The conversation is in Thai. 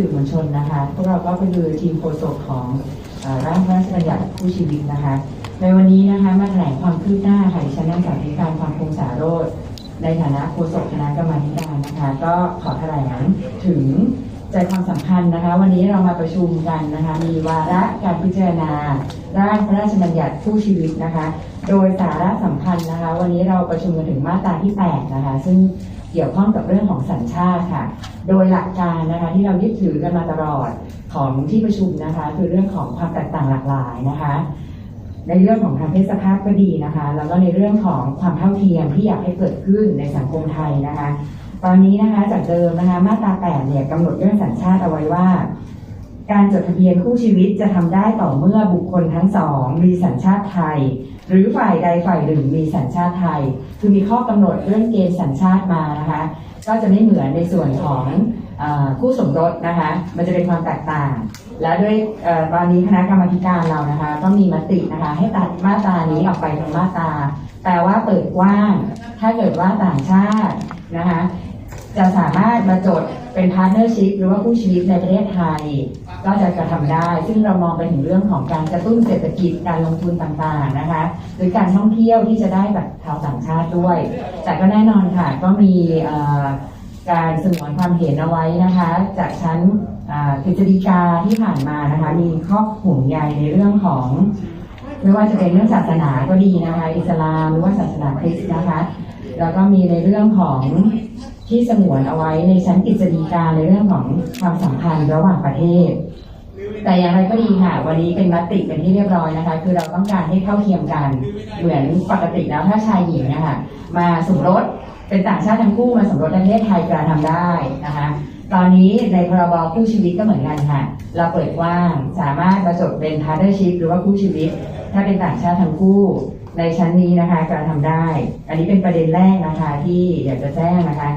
สื่อมวลชนนะคะพวกเราก็คือทีมโฆษกของร่างพระราชบัญญัติคู่ชีวิตนะคะ ในวันนี้นะคะมาแถลงความคืบหน้าค่ะดิฉันนางสาวธิการความคงสาโรธในฐานะโฆษกคณะกรรมาธิการนะคะ ก็ขอแถลงถึง ใจความสำคัญนะคะ วันนี้เรามาประชุมกันนะคะ มีวาระการพิจารณา ร่างพระราชบัญญัติคู่ชีวิตนะคะ โดยสาระสำคัญนะคะ วันนี้เราประชุมกันถึงมาตราที่ 8 นะคะ ซึ่งเกี่ยวข้องกับเรื่องของสัญชาติค่ะ โดยหลักการนะคะที่เรายึดถือกันมาตลอดของที่ประชุมนะคะ คือเรื่องของความแตกต่างหลากหลายนะคะ ในเรื่องของทางเพศสภาพก็ดีนะคะ แล้วก็ในเรื่องของความเท่าเทียมที่อยากให้เกิดขึ้นในสังคมไทยนะคะ ตอนนี้นะคะจากเดิมนะคะมาตรา 8 เนี่ยกำหนดเรื่องสัญชาติเอาไว้ว่า การจดทะเบียนคู่ชีวิตจะทำได้ต่อเมื่อบุคคลทั้งสองมีสัญชาติไทย หรือฝ่ายใดฝ่ายหนึ่งมีสัญชาติไทย คือมีข้อกำหนดเรื่องเกณฑ์สัญชาติมานะคะก็จะไม่เหมือนในส่วนของอคู่สมรสนะคะ มันจะเป็นความแตกต่าง และด้วยอตอนนี้คณะกรรมการเรานะคะ ก็มีมตินะคะ ให้ตัดมาตรานี้ออกไปทั้งมาตราแปลว่าเปิดกว้าง ถ้าเกิดว่าต่างชาตินะคะ จะสามารถมาจดเป็นพาร์ทเนอร์ชิพหรือว่าคู่ชีวิตในประเทศไทย ก็จะกระทำได้ ซึ่งเรามองไปถึงเรื่องของการกระตุ้นเศรษฐกิจการลงทุนต่างๆนะคะหรือการท่องเที่ยวที่จะได้แบบชาวต่างชาติด้วย แต่ก็แน่นอนค่ะก็มีการสงวนความเห็นเอาไว้นะคะ จากชั้นกฤษฎีกาที่ผ่านมานะคะ มีข้อห่วงใยในเรื่องของไม่ว่าจะเป็นเรื่องศาสนาก็ดีนะคะ อิสลามหรือว่าศาสนาคริสต์นะคะ แล้วก็มีในเรื่องของที่สงวนเอาไว้ในชั้นกฤษฎีกาในเรื่องของความสัมพันธ์ระหว่างประเทศ แต่อย่างไรก็ดีค่ะ วันนี้เป็นมติเป็นที่เรียบร้อยนะคะ คือเราต้องการให้เท่าเทียมกัน เหมือนปกติแล้วถ้าชายหญิงนะคะมาสมรสเป็นต่างชาติทั้งคู่มาสมรสในประเทศไทยกระทำได้นะคะตอนนี้ในพรบคู่ชีวิตก็เหมือนกันค่ะ เราเปิดว้างสามารถมาจดเป็น partnership หรือว่าคู่ชีวิต ถ้าเป็นต่างชาติทั้งคู่ ในชั้นนี้นะคะการทำได้ อันนี้เป็นประเด็นแรกนะคะที่อยากจะแจ้งนะคะ